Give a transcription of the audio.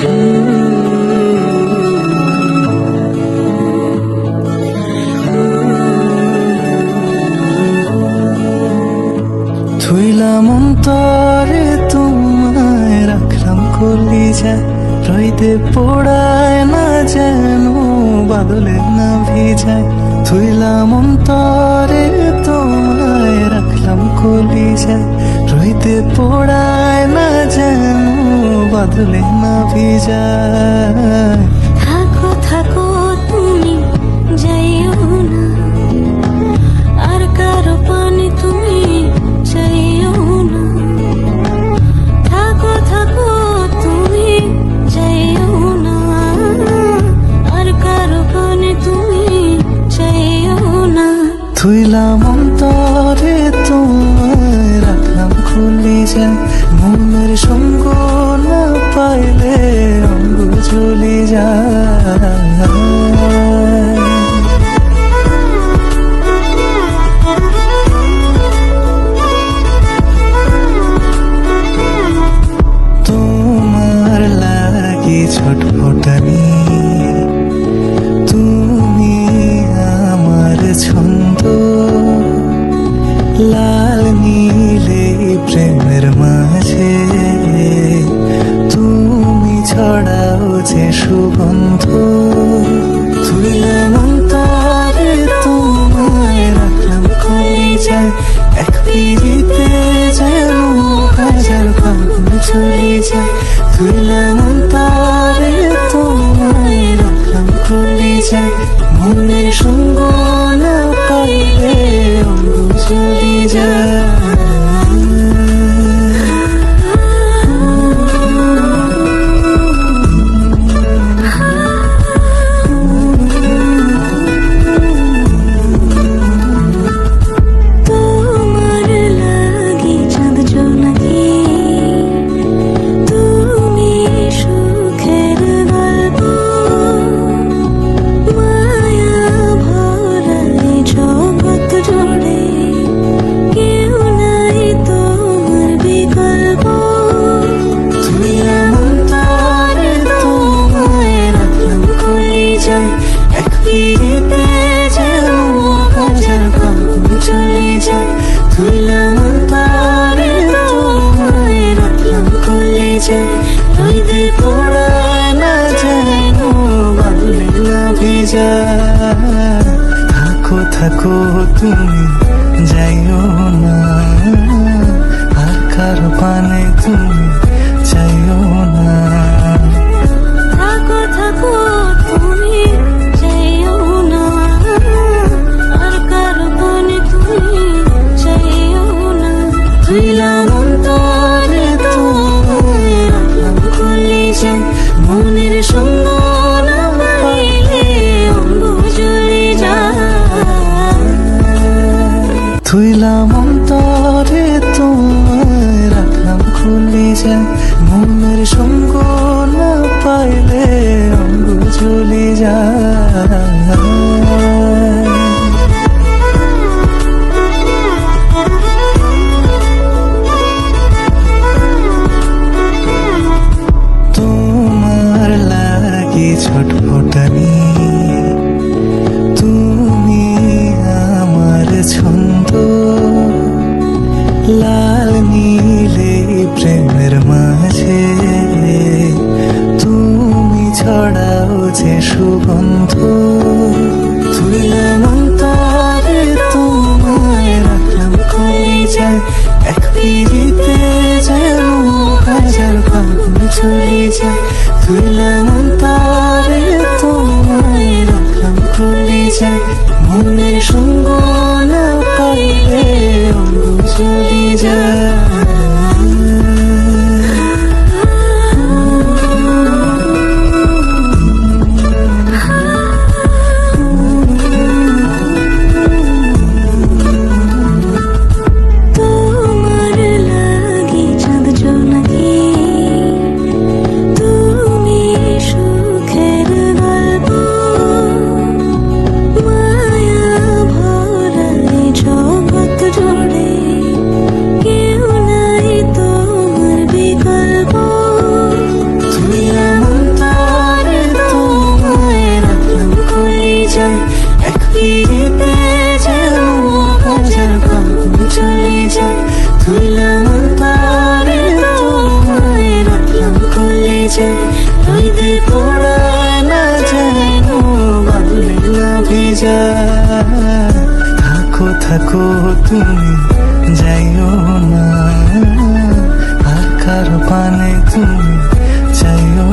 থুইলাম অন্তরে তোমায় রাখলাম কলি যায় রইতে পোড়ায় না যেন বাদলে না ভিজায় থুইলাম অন্তরে তোমায় রাখলাম কলি যায় রইতে পোড়ায় বাদলে না ভিজায় চলে যায় মনের সঙ্গ না পাইলে অঙ্গ যায়। পিড়িতে যেন হাজার ফাগুন চলে যায় থাকো থাকো, তুমি যাইও না। আর কারও পানে তুমি তুইলাম অন্তরে খুলি যায় মনের সঙ্গ না পাইলে অঙ্গ জ্বলে যায় থুইলাম অন্তরে তোমায় রাখলাম খুলি যায় মনের সঙ্গ না পাইলে অঙ্গ চলে যায়। ছটফটানি তুমি আমার ছন্দ। লাল নীলে প্রেমের মাঝে। তুমি ছড়াও যে সুগন্ধ। তুইলাম অন্তরে তোমায় রাখলাম কলি যায় এক পিড়িতে যেন চলে যায়। তুইলাম অন্তরে তোমায় কলি মনে সঙ্গ না পাইলে থাকো থাকো তুমি যাইও না। আর কারও পানে তুমি চাইও